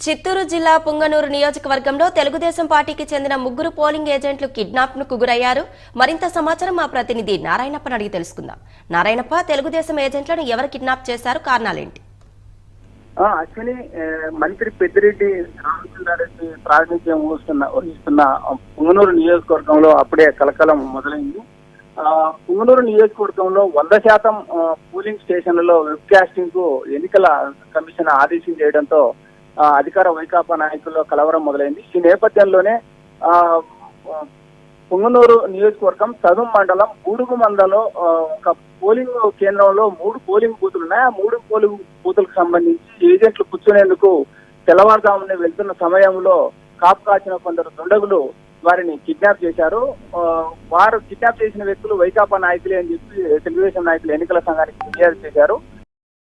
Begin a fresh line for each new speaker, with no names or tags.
చిత్తూరు జిల్లా పుంగనూరు నియోజకవర్గంలో తెలుగుదేశం పార్టీకి చెందిన ముగ్గురు పోలింగ్ ఏజెంట్లు కిడ్నాప్ను గురయ్యారు మరింత సమాచారం మా ప్రతినిధి నారాయణప్పని అడిగి తెలుసుకుందాం. నారాయణప్ప తెలుగుదేశం ఏజెంట్లను ఎవరు కిడ్నాప్ చేశారు? కారణాలేంటి?
అశ్విని మంత్రి పెద్దిరెడ్డి రామచంద్రారెడ్డి ప్రాతినిధ్యం వహిస్తున్న వహిస్తున్న పుంగనూరు నియోజకవర్గంలో అప్పుడే కలకలం మొదలైంది. ఆ, పుంగనూరు నియోజకవర్గంలో వంద శాతం పోలింగ్ స్టేషన్లలో వెబ్ కాస్టింగ్కు ఎన్నికల కమిషన్ ఆదేశం చేయడంతో అధికార వైకాపా నాయకుల్లో కలవరం మొదలైంది. ఈ నేపథ్యంలోనే ఆ, పుంగనూరు నియోజకవర్గం సదుం మండలం గూడుగు మండలో ఒక పోలింగ్ కేంద్రంలో మూడు పోలింగ్ బూతులు ఉన్నాయి. ఆ మూడు పోలింగ్ బూతులకు సంబంధించి ఏజెంట్లు కూర్చునేందుకు తెల్లవారుజామునే వెళ్తున్న సమయంలో కాపు కాచిన కొందరు దుండగులు వారిని కిడ్నాప్ చేశారు. వారు కిడ్నాప్ చేసిన వ్యక్తులు వైకాపా నాయకులే అని చెప్పి తెలుగుదేశం నాయకులు ఎన్నికల సంఘానికి ఫిర్యాదు చేశారు.